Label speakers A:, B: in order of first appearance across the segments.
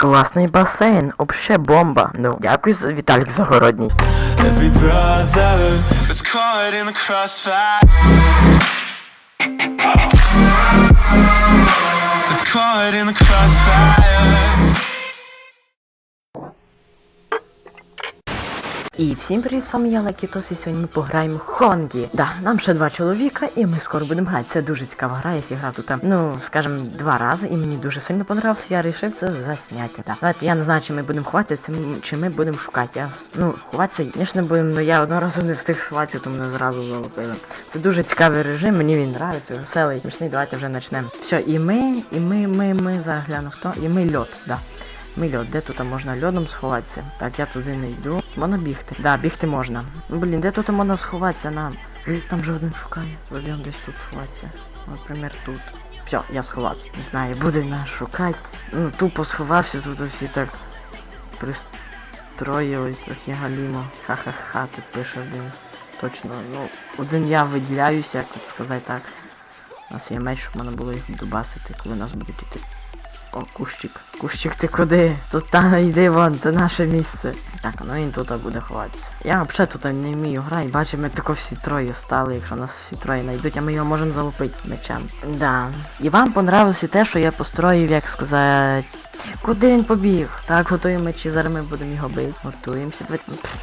A: Класний басейн, обще бомба. Ну, дякую, Віталік Загородній.
B: Every.
A: І всім привіт, з вами я Лакітос, і сьогодні ми пограємо Хонгі. Да, нам ще два чоловіка, і ми скоро будемо грати. Це дуже цікава гра, я грав тут, ну, скажем, два рази, і мені дуже сильно понравилось, я вирішив це засняти. Да. Давайте, я не знаю, чи ми будемо ховатися, чи ми будемо шукати. Я, ну, ховатися, звісно, будемо, але я одного разу не встиг сховатися, то мене зразу залупили. Це дуже цікавий режим, мені він нравиться, веселий, смішний, давайте вже почнемо. Все, і ми, і ми, ми, ми, зараз гляну хто, і ми льот, да. Ми льот, де тут можна льодом сховатися? Так, я туди не йду. Можна бігти. Да, бігти можна. Блін, де тут можна сховатися нам? Там же один шукає. Будемо десь тут сховатися. Наприклад, тут. Все, я сховався. Не знаю, буде нас шукати. Ну, тупо сховався, тут всі так пристроїлись, трохи галімо. Ха-ха-ха, тут пише один. Точно, ну, один я виділяюся, як сказати так. У нас є меч, щоб можна було їх дубасити, коли нас будуть іти. О, кущик. Кущик, ти куди? Тут та йди вон, це наше місце. Так, ну він тут буде ховатися. Я взагалі тут не вмію грати, бачимо, ми тако всі троє стали, якщо нас всі троє знайдуть, а ми його можемо залупити мечем. Да. І вам понравилося те, що я построїв, як сказати. Куди він побіг? Так, готуємо мечі, зараз ми будемо його бити. Готуємося.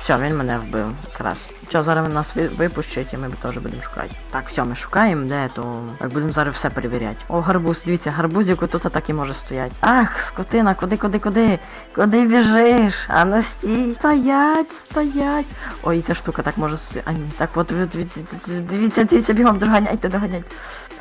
A: Все, він мене вбив. Якраз. Що, зараз нас ви- випущать, і ми теж будемо шукати. Так, все, ми шукаємо, де то. Так будемо зараз все перевіряти. О, гарбуз, дивіться, гарбузику тут так і може стояти. Ах, скотина, куди, куди, куди? Куди біжиш? А ну стій, стоять, стоять. Ой, ця штука так може. А ні, так от, дивіться, дивіться, бігом, доганяйте, доганяйте.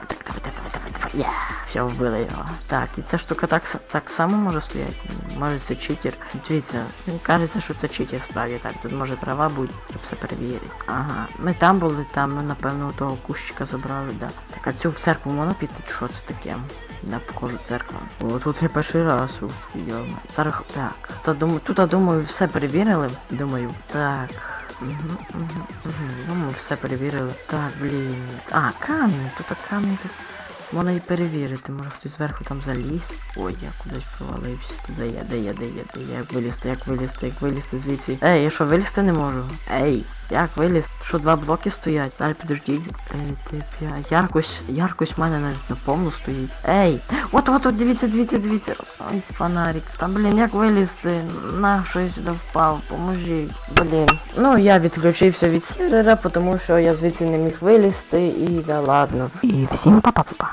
A: Так, давай, давай, давай, давай. Є, все, вбили його. Так, і ця штука так, так само може стояти. Може це читер. Дивіться, кажеться, що це читер справді. Так, тут може трава бути, щоб все перевірити. Ага, ми там були, там, ми, напевно, того кущика забрали, да. Так, а цю в церкву можна піти? Що це таке? Я похожу церква. О, тут я перший раз. йома. Зараз так. Тут, думаю, тут, я думаю, все перевірили. Думаю, так. Угу, угу, угу. Думаю, все перевірили. Так, блін. А, камінь, тут камінь тут. Можна і перевірити, може хтось зверху там заліз. Ой, я кудись провалився. Де я, де я, де я, де я, як вилізти, як вилізти, як вилізти звідси. Ей, я що, вилізти не можу? Ей, як вилізти? Що два блоки стоять? Далі підождіть. Ей, ти п'я. Яркость, яркость в мене навіть на повну стоїть. Ей! От, от, от, дивіться, дивіться, дивіться. Ой, фонарик. Там, блін, як вилізти? На, що я сюди впав, поможіть. Блін. Ну, я відключився від сервера, тому що я звідси не міг вилізти і да ладно. І всім па-па-па.